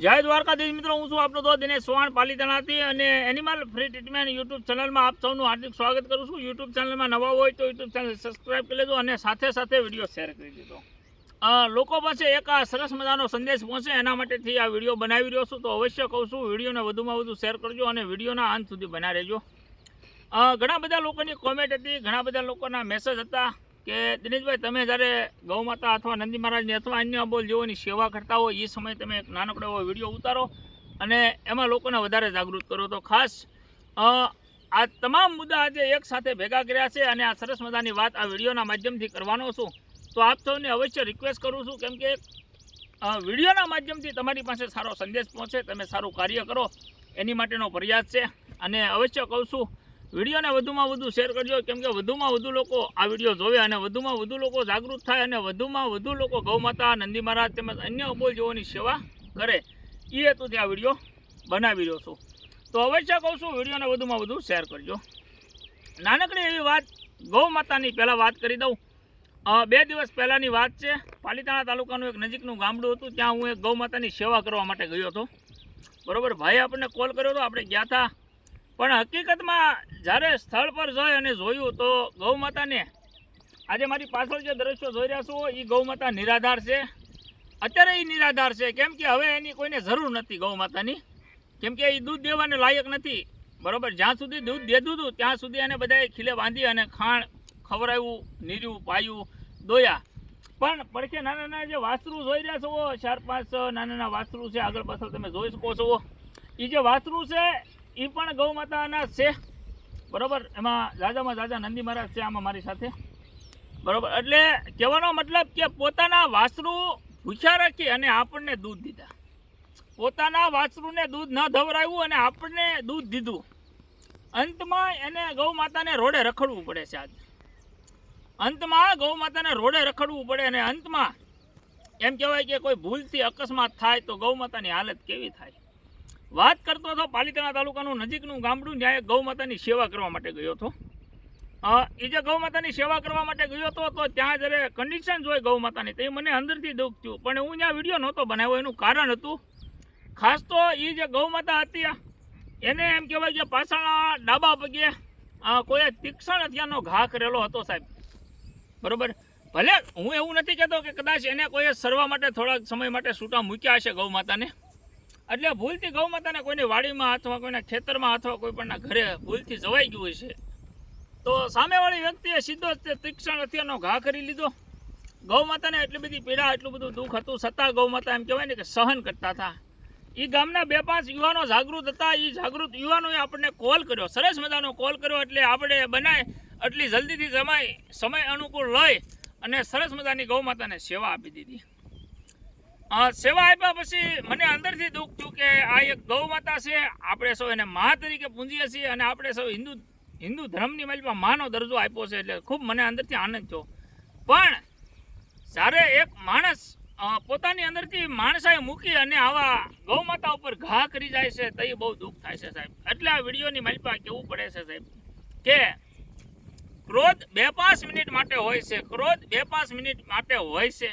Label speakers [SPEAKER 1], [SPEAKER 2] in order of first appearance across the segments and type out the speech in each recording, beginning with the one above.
[SPEAKER 1] જય દ્વારકાધીશ મિત્રો, હું છું આપનો દોસ્ત દિનેશ સોહાણ પાલીતાણાથી અને એનિમલ ફ્રી ટ્રીટમેન્ટ યુટ્યુબ ચેનલમાં આપ સૌનું હાર્દિક સ્વાગત કરું છું. યુટ્યુબ ચેનલમાં નવા હોય તો યુટ્યુબ ચેનલ સબસ્ક્રાઈબ કરી લેજો અને સાથે સાથે વીડિયો શેર કરી દેજો. લોકો પાસે એક સરસ મજાનો સંદેશ પહોંચે, એના માટેથી આ વીડિયો બનાવી રહ્યો છું. તો અવશ્ય કહું છું વિડીયોને વધુમાં વધુ શેર કરજો અને વિડીયોના અંત સુધી બના રહેજો. ઘણા બધા લોકોની કોમેન્ટ હતી, ઘણા બધા લોકોના મેસેજ હતા. કે દિનેશભાઈ, તમે જ્યારે ગૌ માતા અથવા નંદી મહારાજની અથવા અન્ય બોલ જેઓની સેવા કરતા હોય એ સમયે તમે એક નાનકડો એવો વીડિયો ઉતારો અને એમાં લોકોને વધારે જાગૃત કરો. તો ખાસ આ તમામ મુદ્દા આજે એક સાથે ભેગા કર્યા છે અને આ સરસ મજાની વાત આ વિડીયોના માધ્યમથી કરવાનો છું. તો આપ સૌને અવશ્ય રિક્વેસ્ટ કરું છું કેમ કે વિડીયોના માધ્યમથી તમારી પાસે સારો સંદેશ પહોંચે, તમે સારું કાર્ય કરો, એની માટેનો પ્રયાસ છે. અને અવશ્ય કહું છું વિડીયોને વધુમાં વધુ શેર કરજો. કેમ કે વધુમાં વધુ લોકો આ વીડિયો જોવે અને વધુમાં વધુ લોકો જાગૃત થાય અને વધુમાં વધુ લોકો ગૌમાતા નંદી મહારાજ તેમજ અન્ય અબોલ જેઓની સેવા કરે. એ હેતુથી આ વીડિયો બનાવી રહ્યો છું. તો અવશ્ય કહું છું, વિડીયોને વધુમાં વધુ શેર કરજો. નાનકડી એવી વાત, ગૌ માતાની પહેલાં વાત કરી દઉં. બે દિવસ પહેલાંની વાત છે. પાલીતાણા તાલુકાનું એક નજીકનું ગામડું હતું. ત્યાં હું એક ગૌ માતાની સેવા કરવા માટે ગયો હતો. બરોબર ભાઈ આપણને કોલ કર્યો હતો. આપણે ગયા હતા પણ હકીકતમાં જ્યારે સ્થળ પર જઈ અને જોયું તો ગૌ માતાને આજે મારી પાછળ જે દ્રશ્યો જોઈ રહ્યા છો એ ગૌ માતા નિરાધાર છે. અત્યારે એ નિરાધાર છે. કેમ કે હવે એની કોઈને જરૂર નથી ગૌ માતાની કેમ કે એ દૂધ દેવાને લાયક નથી. બરાબર? જ્યાં સુધી દૂધ દેતું હતું, ત્યાં સુધી એને બધાએ ખીલે બાંધી અને ખાણ ખવડાવ્યું, નીર્યું, પાયું, દોયા. પણ પડખે નાના નાના જે વાસ્ત્રુ જોઈ રહ્યા છો ચાર પાંચ નાના નાના વાસ્ત્રુ છે, આગળ પાછળ તમે જોઈ શકો છો. એ જે વાસ્ત્રુ છે એ પણ ગૌ માતાના છે. બરોબર? એમાં દાદામાં દાદા નંદી મહારાજ છે આમાં મારી સાથે. બરોબર? એટલે કહેવાનો મતલબ કે પોતાના વાસરુ ભૂખ્યા રાખી અને આપણને દૂધ દીધા. પોતાના વાસરુને દૂધ ન ધવરાવ્યું અને આપણને દૂધ દીધું. અંતમાં એને ગૌ માતાને રોડે રખડવું પડે છે આજ. અંતમાં ગૌ માતાને રોડે રખડવું પડે અને અંતમાં એમ કહેવાય કે કોઈ ભૂલથી અકસ્માત થાય તો ગૌ માતાની હાલત કેવી થાય? વાત કરતો હતો પાલિતાણા તાલુકાનું નજીકનું ગામડું જ્યાં ગૌ માતાની સેવા કરવા માટે ગયો હતો. એ જે ગૌ માતાની સેવા કરવા માટે ગયો હતો, તો ત્યાં જ્યારે કન્ડિશન જોઈ ગૌ માતાની. તો એ મને અંદરથી દુઃખ થયું. પણ હું ત્યાં વીડિયો નહોતો બનાવ્યો, એનું કારણ હતું. ખાસ તો એ જે ગૌ માતા હતી, એને એમ કહેવાય કે પાછળના ડાબા પગે કોઈ તીક્ષણ હથિયારનો ઘા કરેલો હતો સાહેબ. બરોબર? ભલે હું એવું નથી કહેતો કે કદાચ એને કોઈએ સરવા માટે થોડાક સમય માટે છૂટા મૂક્યા હશે ગૌ માતાને. એટલે ભૂલથી ગૌ માતાને કોઈની વાડીમાં અથવા કોઈના ખેતરમાં અથવા કોઈ પણના ઘરે ભૂલથી જવાઈ ગયું છે. તો સામેવાળી વ્યક્તિએ સીધો તે તીક્ષણ હથિયારનો ઘા કરી લીધો. ગૌ માતાને એટલી બધી પીડા, એટલું બધું દુઃખ હતું. છતાં ગૌ માતા એમ કહેવાય ને કે સહન કરતા હતા. એ ગામના બે પાંચ યુવાનો જાગૃત હતા. એ જાગૃત યુવાનોએ આપણને કોલ કર્યો. સરસ મજાનો કોલ કર્યો એટલે આપણે બનાય, એટલી જલ્દીથી જમાય, સમય અનુકૂળ લઈ અને સરસ મજાની ગૌ માતાને સેવા આપી દીધી. સેવા આપ્યા પછી મને અંદરથી દુઃખ થયું કે આ એક ગૌ માતા છે. આપણે સૌ એને મા તરીકે પૂંજીએ છીએ અને આપણે સૌ હિન્દુ હિન્દુ ધર્મની માલિકમાં માનો દરજ્જો આપ્યો છે એટલે ખૂબ મને અંદરથી આનંદ થયો. પણ જ્યારે એક માણસ પોતાની અંદરથી માણસાએ મૂકી અને આવા ગૌ માતા ઉપર ઘા કરી જાય છે, તો બહુ દુઃખ થાય છે સાહેબ. એટલે આ વિડીયોની માલિપા કેવું પડે છે સાહેબ? કે ક્રોધ બે પાંચ મિનિટ માટે હોય છે, ક્રોધ બે પાંચ મિનિટ માટે હોય છે.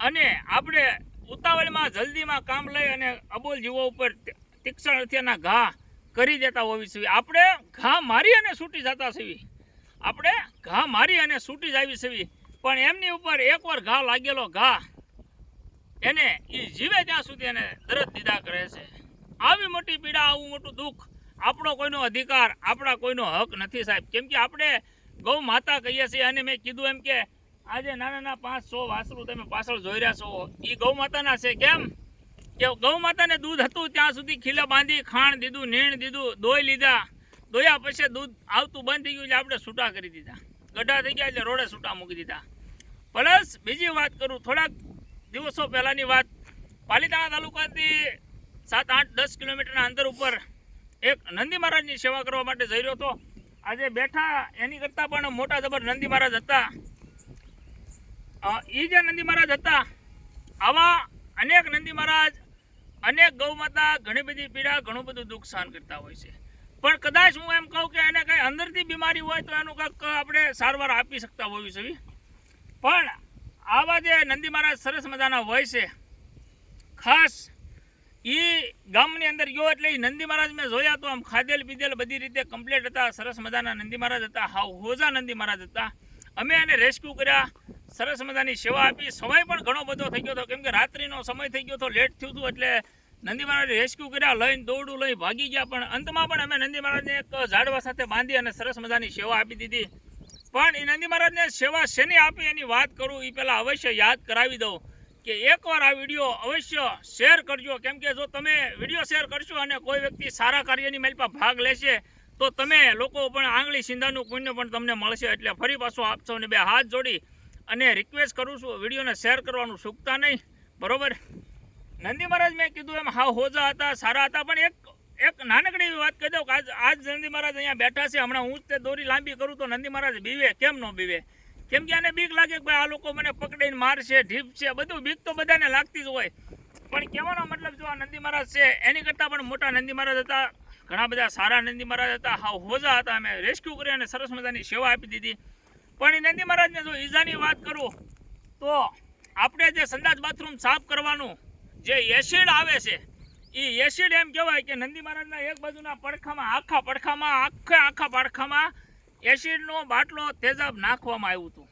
[SPEAKER 1] અને આપણે ઉતાવળમાં જલ્દીમાં કામ લઈ અને અબોલ જીવો ઉપર તીક્ષણ અથિયાના ઘા કરી દેતા હોવી છીએ આપણે ઘા મારી અને છૂટી જતા છીએ. આપણે ઘા મારી અને છૂટી જાવી છીએ. પણ એમની ઉપર એકવાર ઘા લાગેલો ઘા, એને એ જીવે ત્યાં સુધી એને દરદ દીધા કરે છે. આવી મોટી પીડા, આવું મોટું દુઃખ આપણો કોઈનો અધિકાર, આપણા કોઈનો હક નથી સાહેબ. કેમ કે આપણે ગૌ માતા કહીએ છીએ અને મેં કીધું એમ કે આજે નાના નાના પાંચ સો વાસરું તમે પાછળ જોઈ રહ્યા છો. એ ગૌ માતાના છે, કેમ? કે ગૌ માતાને દૂધ હતું ત્યાં સુધી ખીલે બાંધી ખાણ દીધું, નીણ દીધું, દોઈ લીધા. દોયા પછી દૂધ આવતું બંધ થઈ ગયું એટલે આપણે છૂટા કરી દીધા. ગઢા થઈ ગયા એટલે રોડે છૂટા મૂકી દીધા. પ્લસ બીજી વાત કરું, થોડાક દિવસો પહેલાંની વાત. પાલીતાણા તાલુકાથી સાત, આઠ, દસ કિલોમીટરના અંતર ઉપર એક નંદી મહારાજની સેવા કરવા માટે જઈ રહ્યો હતો. આજે બેઠા, એની કરતાં પણ મોટા જબર નંદી મહારાજ હતા. એ જે નંદી મહારાજ હતા. આવા અનેક નંદી મહારાજ, અનેક ગૌ માતા ઘણી બધી પીડા, ઘણું બધું દુઃખ સહન કરતા હોય છે. પણ કદાચ હું એમ કહું કે એને કંઈ અંદરથી બીમારી હોય તો એનું કંઈક આપણે સારવાર આપી શકતા હોવી જોઈએ પણ આવા જે નંદી મહારાજ સરસ મજાના હોય છે, ખાસ એ ગામની અંદર ગયો એટલે એ નંદી મહારાજ મેં જોયા તો આમ ખાધેલ પીધેલ બધી રીતે કમ્પ્લીટ હતા, સરસ મજાના નંદી મહારાજ હતા, હાવ હોજા નંદી મહારાજ હતા. અમે આને રેસ્ક્યુ કર્યા. સરસ મજાની સેવા આપી. સમય પણ ઘણો બધો થઈ ગયો હતો. કેમ કે રાત્રિનો સમય થઈ ગયો હતો લેટ થયું હતું એટલે નંદી મહારાજ રેસ્ક્યુ કર્યા, લઈને દોડું લઈ ભાગી ગયા. પણ અંતમાં પણ અમે નંદી મહારાજને એક ઝાડવા સાથે બાંધી અને સરસ મજાની સેવા આપી દીધી. પણ એ નંદી મહારાજને સેવા શેની આપી એની વાત કરું એ પહેલાં અવશ્ય યાદ કરાવી દઉં કે એકવાર આ વીડિયો અવશ્ય શેર કરજો. કેમ કે જો તમે વીડિયો શેર કરશો અને કોઈ વ્યક્તિ સારા કાર્યની મેલપા ભાગ લેશે, તો તમે લોકો આંગળી સિંધાનું પુણ્ય પણ તમને મળશે. એટલે ફરી પાછું આપ સૌને બે હાથ જોડી અને રિક્વેસ્ટ કરું છું, વિડીયોને શેર કરવાનું ચૂકતા નહીં. બરાબર? નંદી મહારાજ મેં કીધું એમ હા હોજા હતા, સારા હતા, પણ એક એક નાનકડી એવી વાત કહી દઉં કે આજ નંદી મહારાજ અહીંયા બેઠા છે, હમણાં હું તે દોરી લાંબી કરું તો નંદી મહારાજ બીવે, કેમ ન બીવે? કેમ કે આને બીક લાગે કે આ લોકો મને પકડીને મારશે ઢીપ છે બધું બીક તો બધાને લાગતી જ હોય. પણ કહેવાનો મતલબ જો આ નંદી મહારાજ છે, એની કરતાં પણ મોટા નંદી મહારાજ હતા, ઘણા બધા સારા નંદી મહારાજ હતા હા હોજા હતા, અમે રેસ્ક્યુ કરી અને સરસ મજાની સેવા આપી દીધી. પણ એ નંદી મહારાજને જો ઈજાની વાત કરું, તો આપણે જે સંદાસ બાથરૂમ સાફ કરવાનું જે એસિડ આવે છે, એ એસિડ એમ કહેવાય કે નંદી મહારાજના એક બાજુના પડખામાં, આખા પડખામાં, આખા આખા પડખામાં એસિડનો બાટલો તેજાબ નાખવામાં આવ્યું હતું.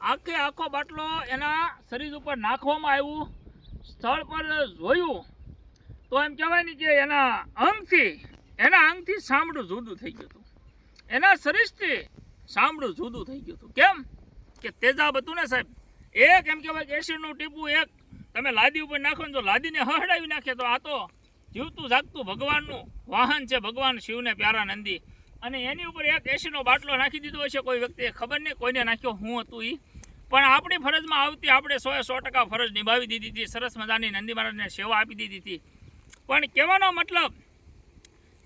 [SPEAKER 1] આખે આખો બાટલો એના શરીર ઉપર નાખવામાં આવ્યું. સ્થળ પર જોયું, તો એમ કહેવાય ને કે એના અંગથી એના અંગથી સાંભળું જુદું થઈ ગયું હતું. એના શરીરથી સાંભળું જુદું થઈ ગયું હતું. કેમ? કે તેજાબ હતું ને સાહેબ. એક એમ કહેવાય કે એસિડનું ટીપું એક, તમે લાદી ઉપર નાખો ને તો લાદીને હહડાવી નાખે તો આ તો જીવતું જાગતું ભગવાનનું વાહન છે, ભગવાન શિવને પ્યારા નંદી. અને એની ઉપર એક એસીનો બાટલો નાખી દીધો હશે કોઈ વ્યક્તિએ ખબર નહીં, કોઈને નાખ્યો, હું હતું એ પણ આપણી ફરજમાં આવતી આપણે સો સો ટકા ફરજ નિભાવી દીધી હતી. સરસ મજાની નંદી મહારાજને સેવા આપી દીધી હતી. પણ કહેવાનો મતલબ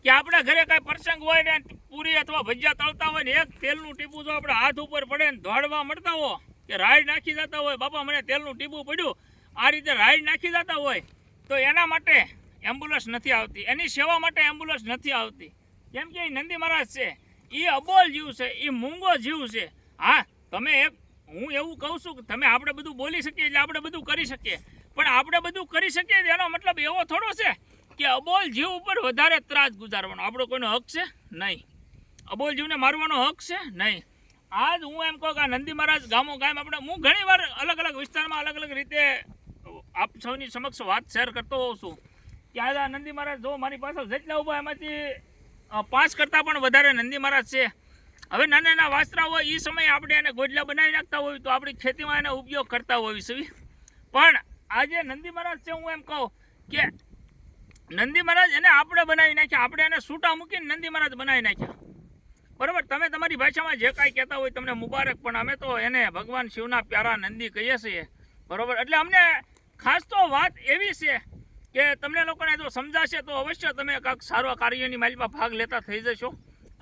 [SPEAKER 1] કે આપણા ઘરે કાંઈ પ્રસંગ હોય ને પૂરી અથવા ભજીયા તળતા હોય ને એક તેલનું ટીપું જો આપણે હાથ ઉપર પડે ને દોડવા મળતા હો કે રાઈડ નાખી જતા હોય, બાપા, મને તેલનું ટીપું પડ્યું. આ રીતે રાઈડ નાખી જતા હોય તો એના માટે એમ્બ્યુલન્સ નથી આવતી. એની સેવા માટે એમ્બ્યુલન્સ નથી આવતી. કેમ કે એ નંદી મહારાજ છે એ અબોલ જીવ છે એ મૂંગો જીવ છે. હા, તમે એક હું એવું કહું છું કે તમે આપણે બધું બોલી શકીએ એટલે આપણે બધું કરી શકીએ. પણ આપણે બધું કરી શકીએ એનો મતલબ એવો થોડો છે કે અબોલ જીવ ઉપર વધારે ત્રાસ ગુજારવાનો. આપણો કોઈનો હક છે? નહીં. અબોલ જીવને મારવાનો હક છે? નહીં. આજ હું એમ કહું કે આ નંદી મહારાજ ગામો ગામ આપણે હું ઘણી વાર અલગ અલગ વિસ્તારમાં અલગ અલગ રીતે આપ સૌની સમક્ષ વાત શેર કરતો હોઉં છું. કે આજે નંદી મહારાજ જો મારી પાસે જેટલા ઊભા એમાંથી પાંચ કરતાં પણ વધારે નંદી મહારાજ છે. હવે નાના નાના વાસરા હોય એ સમયે આપણે એને ગોડલા બનાવી નાખતા હોય તો આપણી ખેતીમાં એનો ઉપયોગ કરતા હોવી છીએ પણ આજે નંદી મહારાજ છે, હું એમ કહું કે નંદી મહારાજ એને આપણે બનાવી નાખ્યા, આપણે એને છૂટા મૂકીને નંદી મહારાજ બનાવી નાખ્યા. બરાબર? તમે તમારી ભાષામાં જે કાંઈ કહેતા હોય તમને મુબારક, પણ અમે તો એને ભગવાન શિવના પ્યારા નંદી કહીએ છીએ. બરાબર? એટલે અમને ખાસ તો વાત એવી છે કે તમને લોકોને જો સમજાશે તો અવશ્ય તમે કાંઈક સારા કાર્યની માલિકમાં ભાગ લેતા થઈ જશો.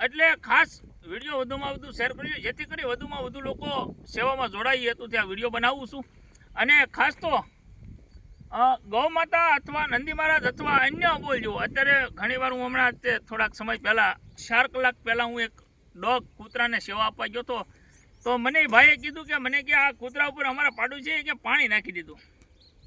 [SPEAKER 1] એટલે ખાસ વીડિયો વધુમાં વધુ શેર કરી જેથી કરી વધુમાં વધુ લોકો સેવામાં જોડાઈ હતું ત્યાં વીડિયો બનાવું છું. અને ખાસ તો ગૌ માતા અથવા નંદી મહારાજ અથવા અન્ય બોલજો અત્યારે ઘણીવાર હું હમણાં તે થોડાક સમય પહેલાં, ચાર કલાક પહેલાં હું એક ડોગ કૂતરાને સેવા આપવા ગયો હતો. તો મને ભાઈએ કીધું કે, મને કે આ કૂતરા ઉપર અમારા પાડું છે કે પાણી નાખી દીધું.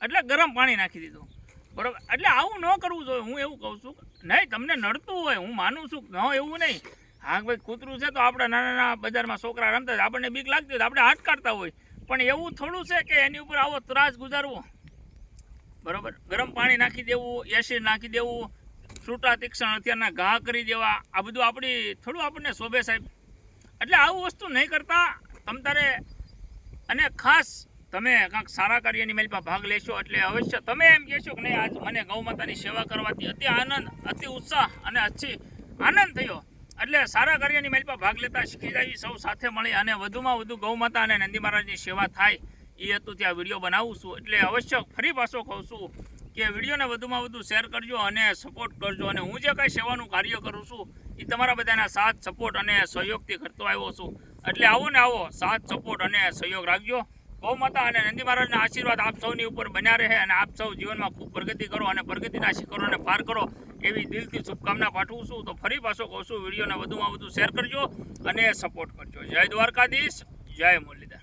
[SPEAKER 1] એટલે ગરમ પાણી નાખી દીધું. બરોબર? એટલે આવું ન કરવું જોઈએ. હું એવું કહું છું, નહીં, તમને નડતું હોય, હું માનું છું. ન, એવું નહીં. હા, ભાઈ, કૂતરું છે તો આપણે નાના નાના બજારમાં છોકરા રમતા આપણને બીક લાગતી હોય આપણે હાથ હોય. પણ એવું થોડું છે કે એની ઉપર આવો ત્રાસ ગુજારવો. બરાબર? ગરમ પાણી નાખી દેવું એસિડ નાખી દેવું, છૂટા તીક્ષણ અત્યારના ઘા કરી દેવા, આ બધું આપણી, થોડું આપણને શોભે સાહેબ. એટલે આવું વસ્તુ નહીં કરતા. તમ તારે, અને ખાસ તમે કાંઈક સારા કાર્યની મેલમાં ભાગ લેશો એટલે અવશ્ય તમે એમ કહેશો કે નહીં, આજ મને ગૌ માતાની સેવા કરવાથી અતિ આનંદ, અતિ ઉત્સાહ અને અતિ આનંદ થયો. એટલે સારા કાર્યની મેલમાં ભાગ લેતા શીખી જાય સૌ સાથે મળી અને વધુમાં વધુ ગૌ માતા અને નંદી મહારાજની સેવા થાય એ હતું ત્યાં વીડિયો બનાવું છું. એટલે અવશ્ય ફરી પાછો કહું છું કે વિડીયોને વધુમાં વધુ શેર કરજો અને સપોર્ટ કરજો અને હું જે કાંઈ સેવાનું કાર્ય કરું છું એ તમારા બધાના સાથ સપોર્ટ અને સહયોગથી કરતો આવ્યો છું. એટલે આવો ને આવો, સાથ સપોર્ટ અને સહયોગ રાખજો. ગૌ માતા અને નંદી મહારાજના આશીર્વાદ આપ સૌની ઉપર બન્યા રહે અને આપ સૌ જીવનમાં ખૂબ પ્રગતિ કરો અને પ્રગતિના શિખરોને પાર કરો એવી દિલથી શુભકામના પાઠવું છું. તો ફરી પાછો કહું છું, વિડીયોને વધુમાં વધુ શેર કરજો અને સપોર્ટ કરજો. જય દ્વારકાધીશ, જય મુરલીધર.